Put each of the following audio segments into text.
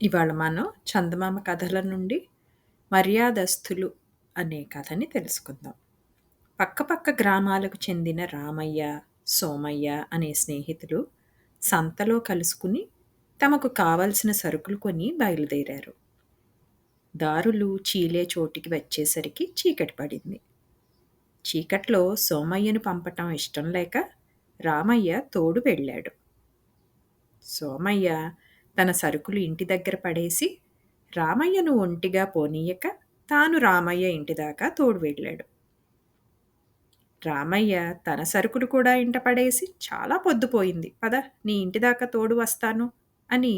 ఇవాళ మనం చందమామ కథల నుండి మర్యాదస్తులు అనే కథని తెలుసుకుందాం. పక్కపక్క గ్రామాలకు చెందిన రామయ్య, సోమయ్య అనే స్నేహితులు సంతలో కలుసుకుని తమకు కావలసిన సరుకులు కొని బయలుదేరారు. దారులు చీలే చోటికి వచ్చేసరికి చీకటి పడింది. చీకట్లో సోమయ్యను పంపటం ఇష్టం లేక రామయ్య తోడు వెళ్ళాడు. సోమయ్య తన సరుకులు ఇంటి దగ్గర పడేసి రామయ్యను ఒంటిగా పోనీయక తాను రామయ్య ఇంటి దాకా తోడు వెళ్ళాడు. రామయ్య తన సరుకులు కూడా ఇంట పడేసి చాలా పొద్దుపోయింది పద నీ ఇంటి దాకా తోడు వస్తాను అని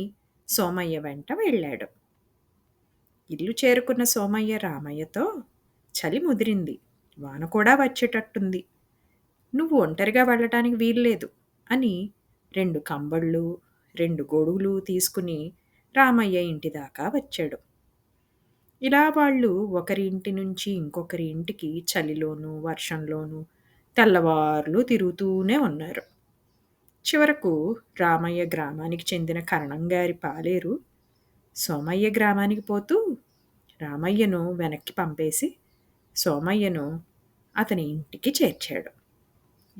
సోమయ్య వెంట వెళ్ళాడు. ఇల్లు చేరుకున్న సోమయ్య రామయ్యతో చలి ముదిరింది వాన కూడా వచ్చేటట్టుంది నువ్వు ఒంటరిగా వెళ్ళటానికి వీల్లేదు అని రెండు కంబళ్ళు రెండు గొడుగులు తీసుకుని రామయ్య ఇంటి దాకా వచ్చాడు. ఇలా వాళ్ళు ఒకరి ఇంటి నుంచి ఇంకొకరి ఇంటికి చలిలోనూ వర్షంలోనూ తెల్లవార్లు తిరుగుతూనే ఉన్నారు. చివరకు రామయ్య గ్రామానికి చెందిన కరణంగారి పాలేరు సోమయ్య గ్రామానికి పోతూ రామయ్యను వెనక్కి పంపేసి సోమయ్యను అతని ఇంటికి చేర్చాడు.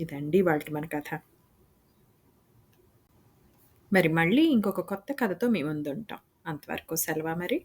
ఇదండి వాళ్ళకి మన కథ. మరి మళ్ళీ ఇంకొక కొత్త కథతో మీ ముందుంటాం. అంతవరకు సెలవా మరి.